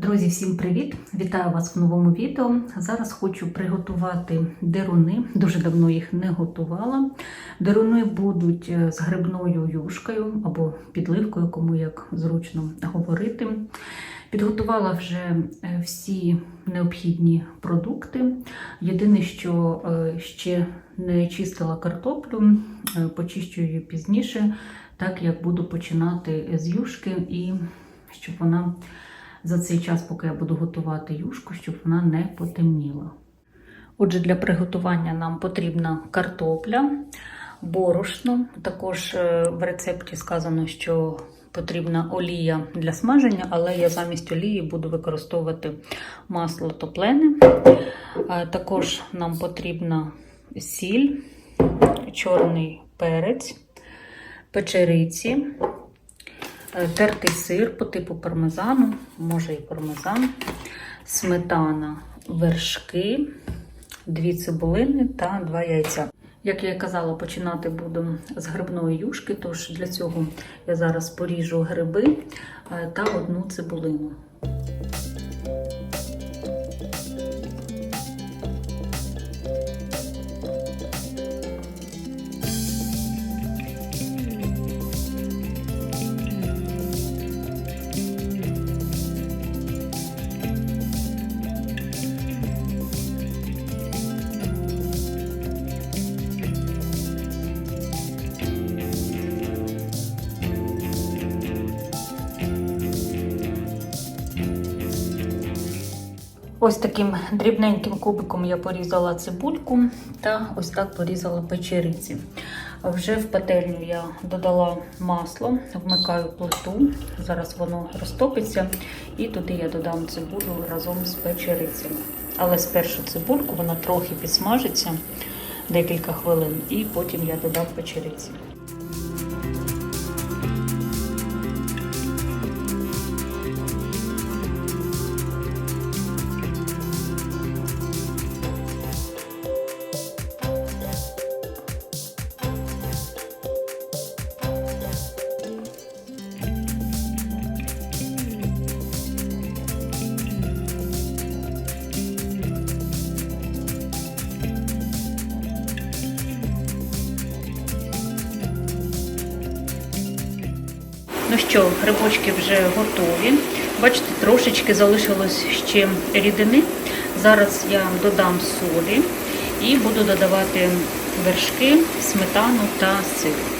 Друзі, всім привіт! Вітаю вас в новому відео. Зараз хочу приготувати деруни. Дуже давно їх не готувала. Деруни будуть е, з грибною юшкою або підливкою, кому як зручно говорити. Підготувала вже е, всі необхідні продукти. Єдине, що е, ще не чистила картоплю, почищу її пізніше, так як буду починати з юшки і щоб вона за цей час, поки я буду готувати юшку, щоб вона не потемніла. Отже, для приготування нам потрібна картопля, борошно. Також е, в рецепті сказано, що потрібна олія для смаження, але я замість олії буду використовувати масло топлене. Е, Також нам потрібна сіль, чорний перець, печериці. Е, Тертий сир по типу пармезану, може і пармезан, сметана, вершки, дві цибулини та два яйця. Як я і казала, починати буду з грибної юшки, тож для цього я зараз поріжу гриби е, та одну цибулину. Ось таким дрібненьким кубиком я порізала цибульку та ось так порізала печериці. Вже в пательню я додала масло, вмикаю плиту, зараз воно розтопиться, і туди я додам цибулю разом з печерицями. Але спершу цибульку вона трохи підсмажиться декілька хвилин, і потім я додам печериці. Що, грибочки вже готові. Бачите, трошечки залишилось ще рідини. Зараз я додам солі і буду додавати вершки, сметану та сир.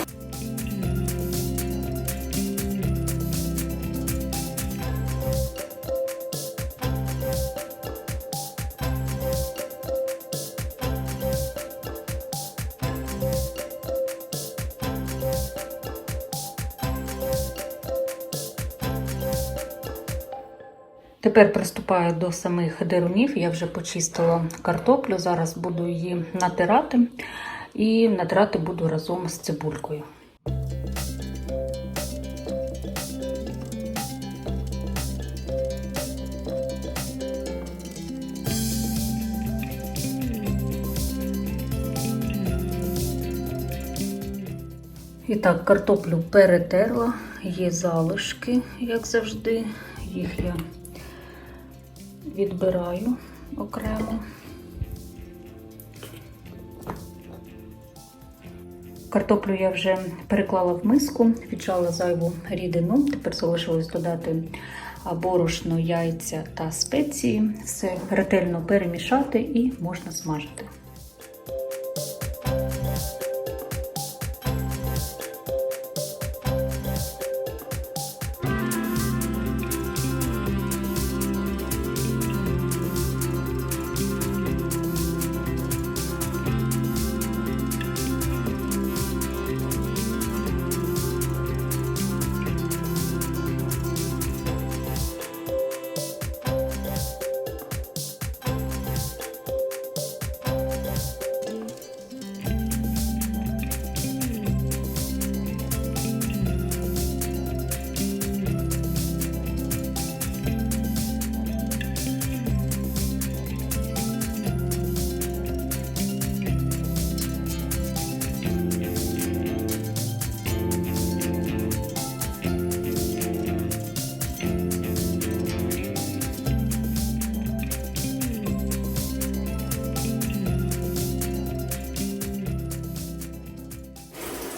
Тепер приступаю до самих дерунів. Я вже почистила картоплю. Зараз буду її натирати і натирати буду разом з цибулькою. І так, картоплю перетерла, є залишки, як завжди. Їх я відбираю окремо. Картоплю я вже переклала в миску, віджала зайву рідину. Тепер залишилось додати борошно, яйця та спеції. Все ретельно перемішати і можна смажити.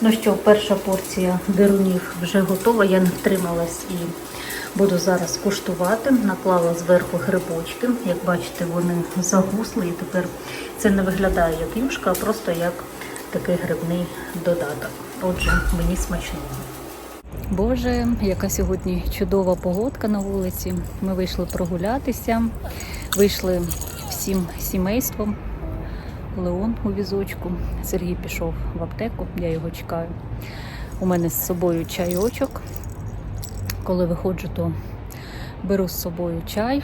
Ну що, перша порція дирунів вже готова. Я не втрималась і буду зараз куштувати. Наклала зверху грибочки. Як бачите, вони загусли і тепер це не виглядає як юшка, а просто як такий грибний додаток. Отже, мені смачного. Боже, яка сьогодні чудова погодка на вулиці. Ми вийшли прогулятися, вийшли всім сімейством. Леон у візочку. Сергій пішов в аптеку, я його чекаю. У мене з собою чайочок. Коли виходжу, то беру з собою чай.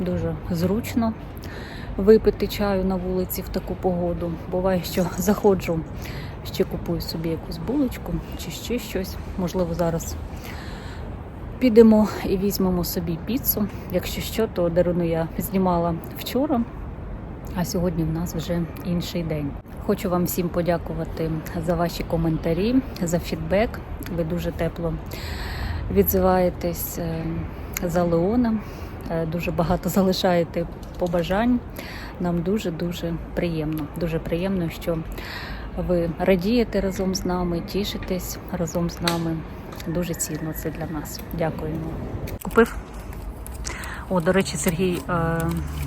Дуже зручно випити чаю на вулиці в таку погоду. Буває, що заходжу, ще купую собі якусь булочку чи ще щось. Можливо, зараз підемо і візьмемо собі піцу. Якщо що, то даруну я знімала вчора. А сьогодні в нас вже інший день. Хочу вам всім подякувати за ваші коментарі, за фідбек. Ви дуже тепло відзиваєтесь е, за Леона. Е, Дуже багато залишаєте побажань. Нам дуже дуже приємно. Дуже приємно, що ви радієте разом з нами, тішитесь разом з нами. Дуже цінно це для нас. Дякуємо. Купив. О, до речі, Сергій е,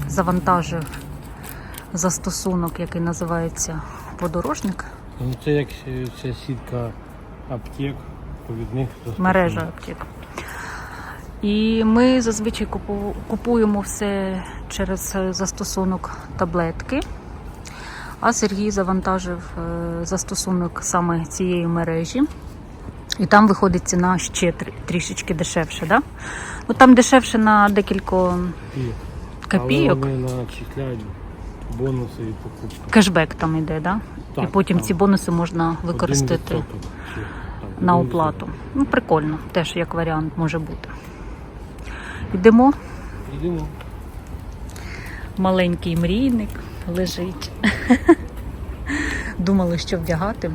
завантажив застосунок, який називається подорожник, Ну, це як е, ця сітка аптек, повідних мережа аптек. І ми зазвичай купуємо все через е, застосунок таблетки. А Сергій завантажив е, застосунок саме цієї мережі. І там виходить ціна ще трішечки дешевше. Да? Ну, там дешевше на декілька копійок. Але вони начисляють бонуси і покупки. Кешбек там йде, да? і потім там ці бонуси можна використати на оплату. Ну, прикольно, теж як варіант може бути. Йдемо. Єдине. Маленький мрійник лежить. Думали, що вдягати.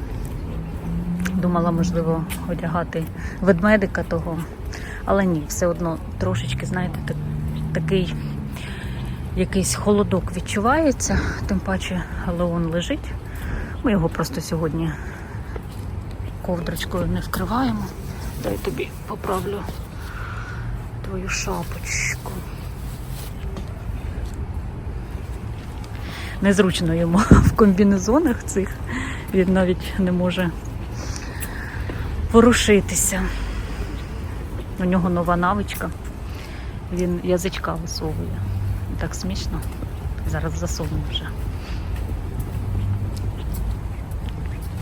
Думала, можливо, одягати ведмедика того. Але ні, все одно трошечки, знаєте, так, такий якийсь холодок відчувається, тим паче Леон лежить. Ми його просто сьогодні ковдрочкою не вкриваємо. Дай тобі поправлю твою шапочку. Незручно йому в комбінезонах цих. Він навіть не може ворушитися. У нього нова навичка. Він язичка висовує. Так смішно. Зараз засуну вже.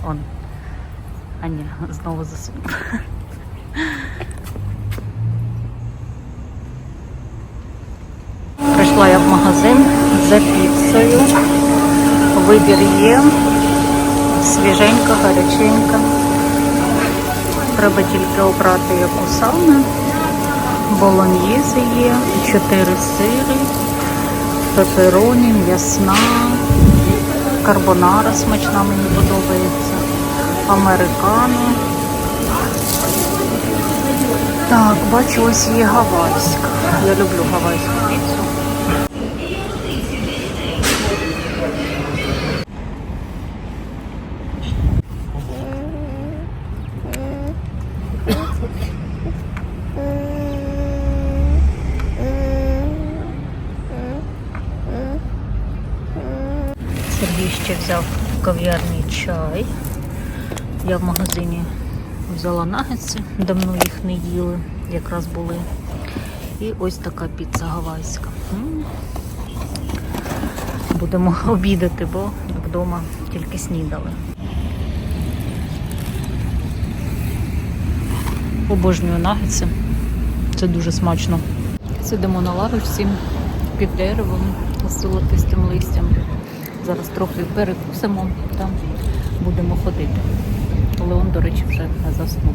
Он. А знову засунув. Прийшла я в магазин за піцею. Вибір є. Свіженька, гаряченька. Треба тільки обрати яку саме. Болоньєзи є, чотири сири, пепероні, м'ясна, карбонара смачна мені подобається, американо. Так, бачу, ось є гавайська. Я люблю гавайську піцу. Сергій ще взяв в кав'ярні чай. Я в магазині взяла нагетси, давно їх не їли, якраз були. І ось така піца гавайська. Будемо обідати, бо вдома тільки снідали. Обожнюю нагетси. Це дуже смачно. Сидимо на лавочці під деревом з золотистим листям. Зараз трохи перекусимо там будемо ходити. Леон, до речі, вже заснув.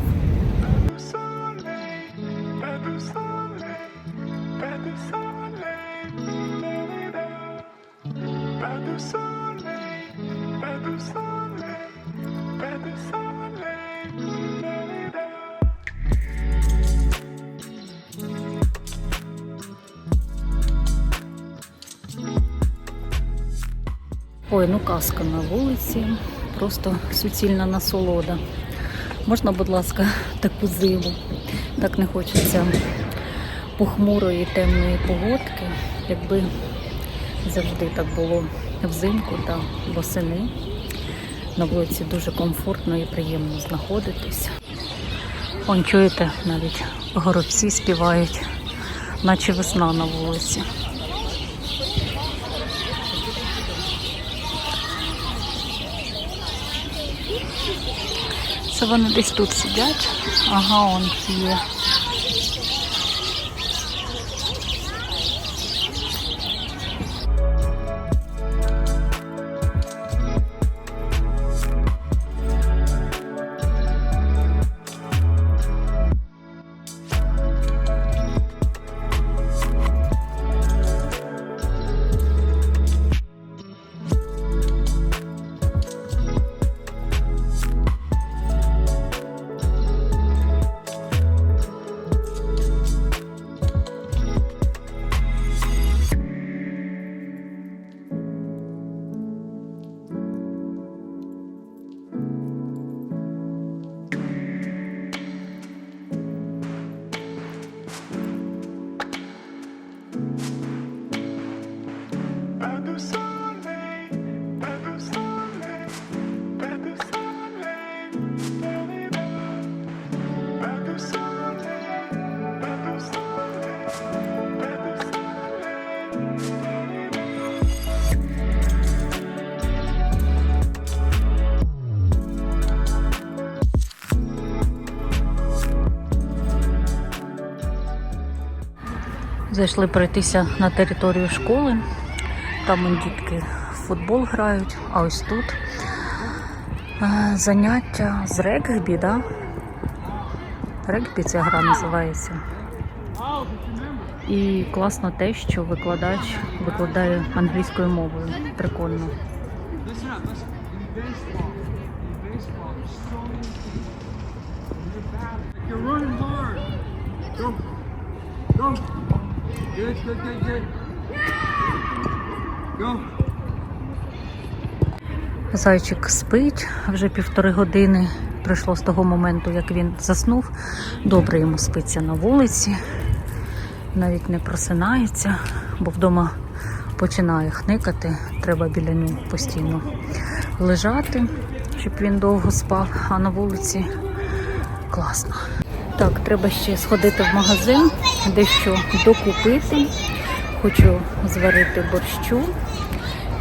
Ой, ну казка на вулиці, просто суцільна насолода. Можна, будь ласка, таку зиму. Так не хочеться похмурої темної погодки, якби завжди так було взимку та восени. На вулиці дуже комфортно і приємно знаходитись. Он чуєте, навіть горобці співають, наче весна на вулиці. Це вони десь тут сидять. Ага, он є. Зайшли пройтися на територію школи. Там дітки в футбол грають, а ось тут е, заняття з регбі, да? Регбі ця гра називається. І класно те, що викладач викладає англійською мовою. Прикольно. Go. Good, good, good, good. Go. Зайчик спить вже півтори години. Пройшло з того моменту, як він заснув. Добре йому спиться на вулиці, навіть не просинається, бо вдома починає хникати. Треба біля нього постійно лежати, щоб він довго спав, а на вулиці класно. Так, треба ще сходити в магазин, дещо докупити. Хочу зварити борщу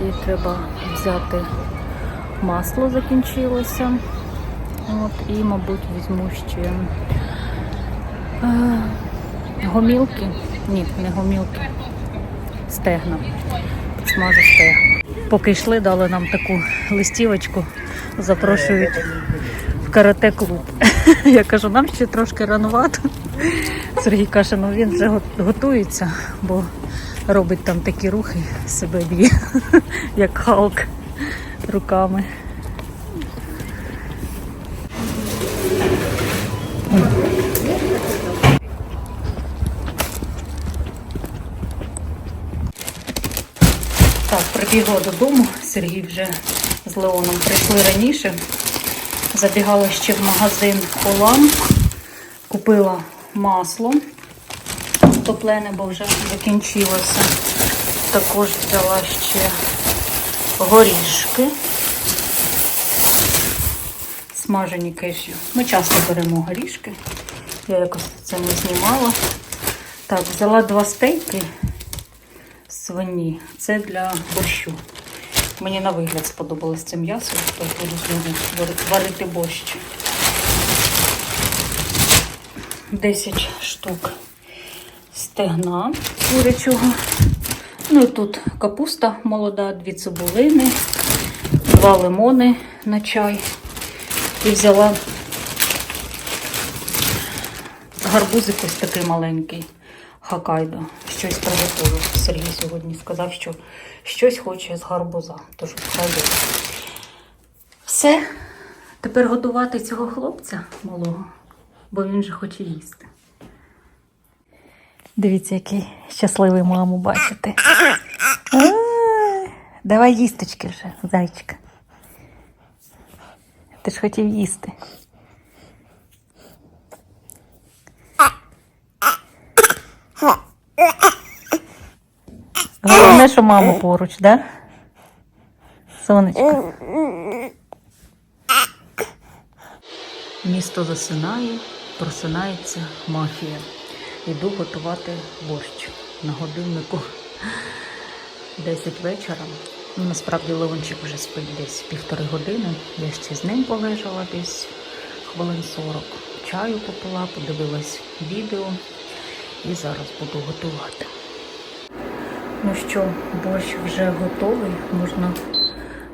і треба взяти масло закінчилося. От, і, мабуть, візьму ще е, гомілки. Ні, не гомілки. Стегна. Смажу стегна. Поки йшли, дали нам таку листівочку, запрошують карате-клуб. Я кажу, нам ще трошки ранувато. Сергій каже, ну він вже готується, бо робить там такі рухи, себе б'є, як Халк руками. Так, прибігла додому. Сергій вже з Леоном прийшли раніше. Забігала ще в магазин Олам. Купила масло топлене, бо вже закінчилося. Також взяла ще горішки. Смажені кешю. Ми часто беремо горішки. Я якось це не знімала. Так, взяла два стейки свині. Це для борщу. Мені на вигляд сподобалось це м'ясо, то буду з нього варити борщ. 10 штук стегна курячого. Ну і тут капуста молода, дві цибулини, два лимони на чай. І взяла гарбузик ось такий маленький. Хакайдо. Щось приготую. Сергій сьогодні сказав, що щось хоче з гарбуза. Тож хай. Все. Тепер готувати цього хлопця малого, бо він же хоче їсти. Дивіться, який щасливий маму бачити. Ай, Давай їсточки вже, зайчика. Ти ж хотів їсти. Головне, що мама поруч, да? Сонечко. Місто засинає, просинається мафія. Йду готувати борщ на годиннику 10 вечора. Ну, насправді Леончик вже спить десь півтори години. Я ще з ним полежала десь хвилин 40. Чаю попила, подивилась відео і зараз буду готувати. Ну що, борщ вже готовий, можна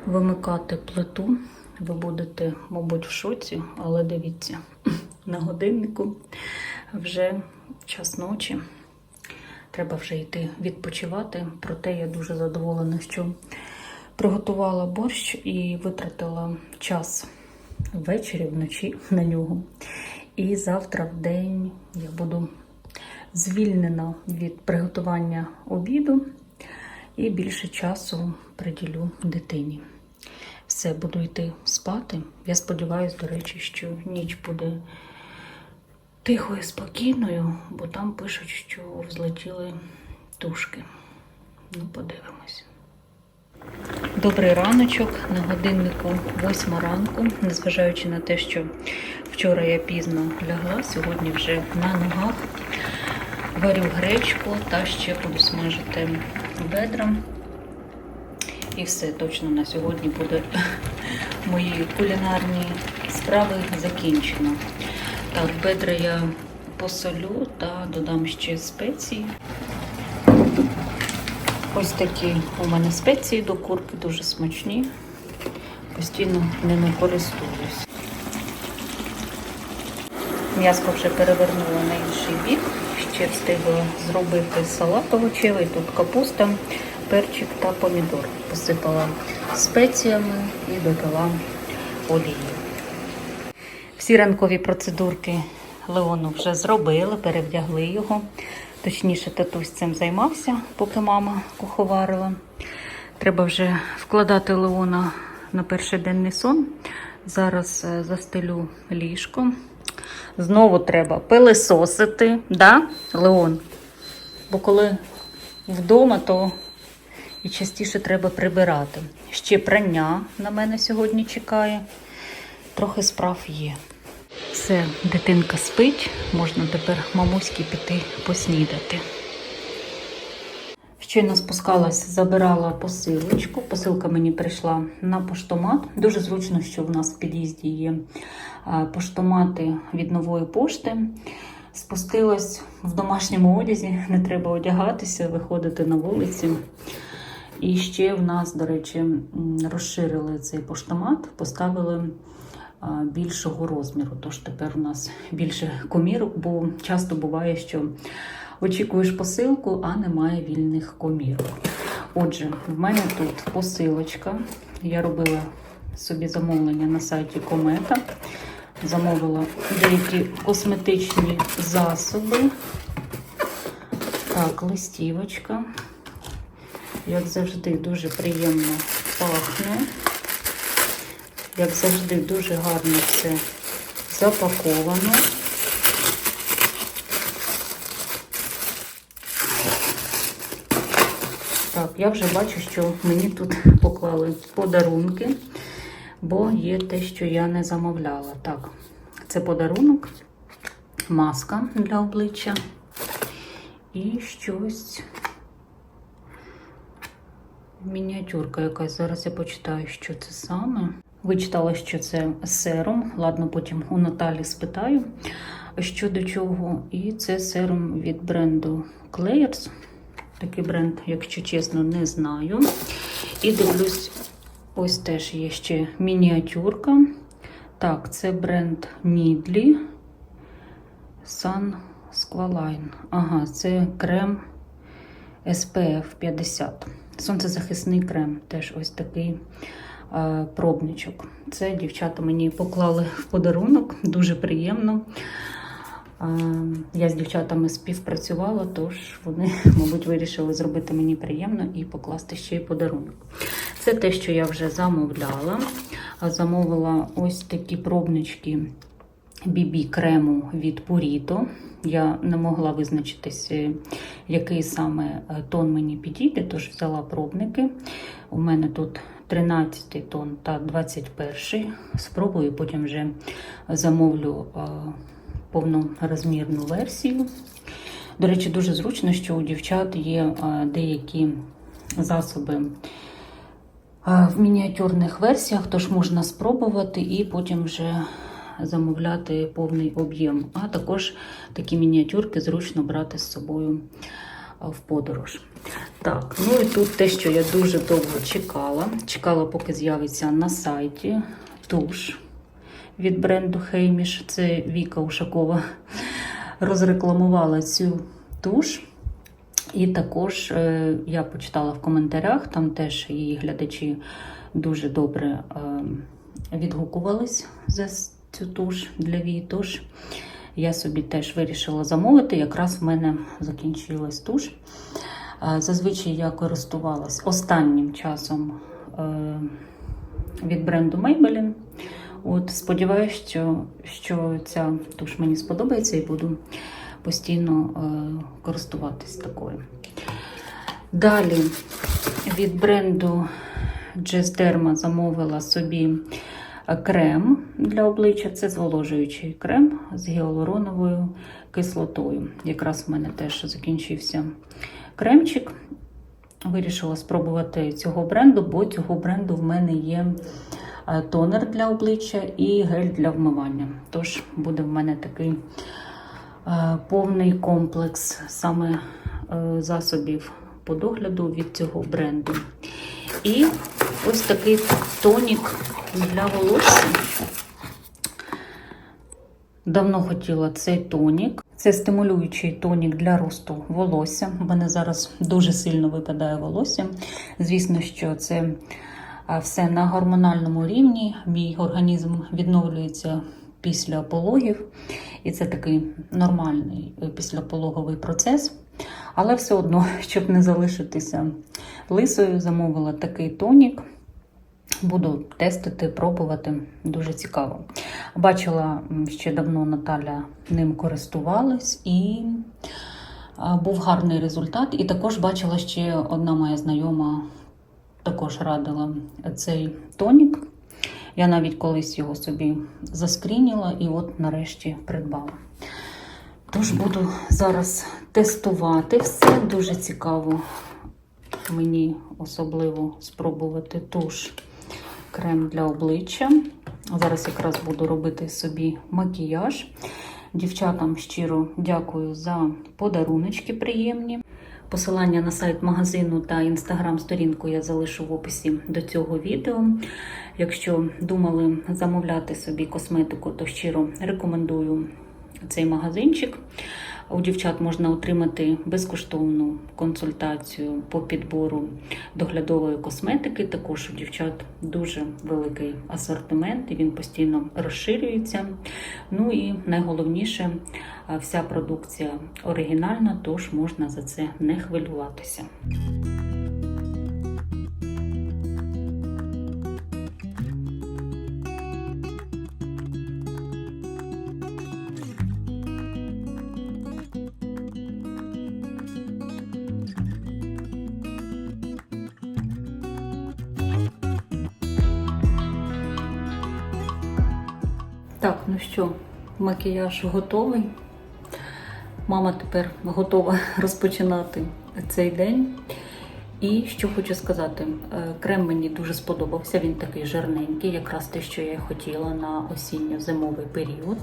вимикати плиту. Ви будете, мабуть, в шоці, але дивіться, на годиннику вже час ночі. Треба вже йти відпочивати. Проте я дуже задоволена, що приготувала борщ і витратила час ввечері, вночі на нього. І завтра в день я буду звільнена від приготування обіду і більше часу приділю дитині. Все, буду йти спати. Я сподіваюся, до речі, що ніч буде тихою, спокійною, бо там пишуть, що взлетіли тушки. Ну, подивимось. Добрий раночок на годиннику 8 ранку, незважаючи на те, що вчора я пізно лягла, сьогодні вже на ногах. Варю гречку та ще буду смажити бедра. І все точно на сьогодні буде мої кулінарні справи закінчено. Так, бедра я посолю та додам ще спеції. Ось такі у мене спеції до курки, дуже смачні. Постійно ними користуюсь. М'яско вже перевернула на інший бік. Ще встигла зробити салат овочевий. Тут капуста, перчик та помідор. Посипала спеціями і додала олії. Всі ранкові процедурки Леону вже зробили, перевдягли його. Точніше, татусь цим займався, поки мама куховарила. Треба вже вкладати Леона на перший денний сон. Зараз е, застелю ліжко. Знову треба пилисосити, да, Леон? Бо коли вдома, то і частіше треба прибирати. Ще прання на мене сьогодні чекає. Трохи справ є. Все, дитинка спить, можна тепер мамуськи піти поснідати. Щойно спускалась, забирала посилочку. Посилка мені прийшла на поштомат. Дуже зручно, що в нас в під'їзді є поштомати від нової пошти. Спустилась в домашньому одязі, не треба одягатися, виходити на вулиці. І ще в нас, до речі, розширили цей поштомат, поставили більшого розміру. Тож тепер у нас більше комірок, бо часто буває, що очікуєш посилку, а немає вільних комірок. Отже, в мене тут посилочка. Я робила собі замовлення на сайті Комета. Замовила деякі косметичні засоби. Так, листівочка. Як завжди, дуже приємно пахне. Як завжди, дуже гарно все запаковано. Так, я вже бачу, що мені тут поклали подарунки, бо є те, що я не замовляла. Так, це подарунок, маска для обличчя і щось. Мініатюрка якась. Зараз я почитаю, що це саме. Вичитала, що це серум. Ладно, потім у Наталі спитаю, що до чого. І це серум від бренду Claire's. Такий бренд, якщо чесно, не знаю. І дивлюсь, ось теж є ще мініатюрка. Так, це бренд Needly Sun Squaline. Ага, це крем SPF 50. Сонцезахисний крем. Теж ось такий е, пробничок. Це дівчата мені поклали в подарунок. Дуже приємно. Я з дівчатами співпрацювала, тож вони, мабуть, вирішили зробити мені приємно і покласти ще й подарунок. Це те, що я вже замовляла. Замовила ось такі пробнички BB крему від Purito. Я не могла визначитись, е, який саме е, тон мені підійде, тож взяла пробники. У мене тут 13 тон та 21. Спробую, потім вже замовлю е, повнорозмірну версію. До речі, дуже зручно, що у дівчат є е, деякі засоби е, в мініатюрних версіях, тож можна спробувати і потім вже замовляти повний об'єм. А також такі мініатюрки зручно брати з собою е, в подорож. Так, ну і тут те, що я дуже довго чекала. Чекала, поки з'явиться на сайті туш від бренду Хейміш. Це Віка Ушакова розрекламувала цю туш. І також е, я почитала в коментарях, там теж її глядачі дуже добре е, відгукувались за цю туш для Вії. Тож я собі теж вирішила замовити. Якраз в мене закінчилась туш. Е, Зазвичай я користувалась останнім часом від бренду Maybelline. От, сподіваюся, що, що ця туш мені сподобається і буду постійно е, користуватись такою. Далі від бренду Derma замовила собі е, крем для обличчя. Це зволожуючий крем з гіалуроновою кислотою. Якраз в мене теж закінчився кремчик. Вирішила спробувати цього бренду, бо цього бренду в мене є тонер для обличчя і гель для вмивання. Тож буде в мене такий е, повний комплекс саме е, засобів по догляду від цього бренду. І ось такий тонік для волосся. Давно хотіла цей тонік. Це стимулюючий тонік для росту волосся. У мене зараз дуже сильно випадає волосся. Звісно, що це все на гормональному рівні. Мій організм відновлюється після пологів, і це такий нормальний е, післяпологовий процес. Але все одно, щоб не залишитися лисою, замовила такий тонік. Буду тестити, пробувати. Дуже цікаво. Бачила ще давно Наталя ним користувалась і був гарний результат. І також бачила ще одна моя знайома також радила цей тонік. Я навіть колись його собі заскрініла і от нарешті придбала. Тож буду зараз тестувати все. Дуже цікаво мені особливо спробувати туш крем для обличчя. Зараз якраз буду робити собі макіяж. Дівчатам щиро дякую за подаруночки приємні. Посилання на сайт магазину та інстаграм-сторінку я залишу в описі до цього відео. Якщо думали замовляти собі косметику, то щиро рекомендую цей магазинчик. У дівчат можна отримати безкоштовну консультацію по підбору доглядової косметики. Також у дівчат дуже великий асортимент, і він постійно розширюється. Ну і найголовніше, вся продукція оригінальна, тож можна за це не хвилюватися. Що, макіяж готовий. Мама тепер готова розпочинати цей день. І що хочу сказати, е, крем мені дуже сподобався. Він такий жирненький, якраз те, що я хотіла на осінньо-зимовий період.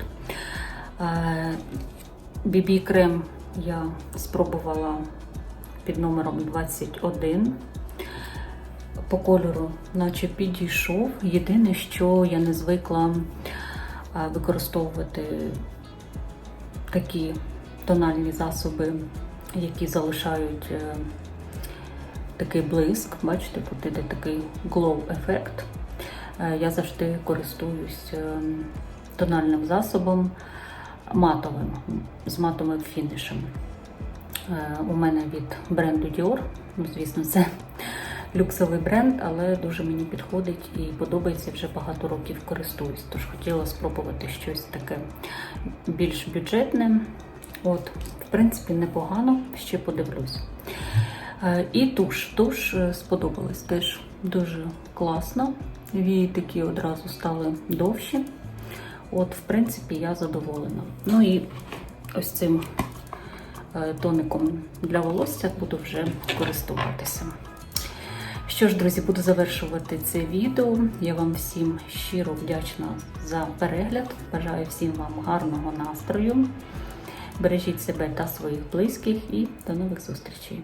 Бібі крем я спробувала під номером 21. По кольору, наче підійшов. Єдине, що я не звикла використовувати такі тональні засоби, які залишають е, такий блиск. Бачите, тут іде такий glow ефект. Е, Я завжди користуюсь е, тональним засобом матовим, з матовим фінішем. Е, У мене від бренду Dior. Ну, звісно, це люксовий бренд, але дуже мені підходить і подобається вже багато років користуюсь. Тож хотіла спробувати щось таке більш бюджетне. От, в принципі, непогано, ще подивлюсь. Е, І туш. Туш е, сподобалась теж дуже класно. Вії такі одразу стали довші. От, в принципі, я задоволена. Ну і ось цим е, тоником для волосся буду вже користуватися. Що ж, друзі, буду завершувати це відео. Я вам всім щиро вдячна за перегляд. Бажаю всім вам гарного настрою. Бережіть себе та своїх близьких і до нових зустрічей.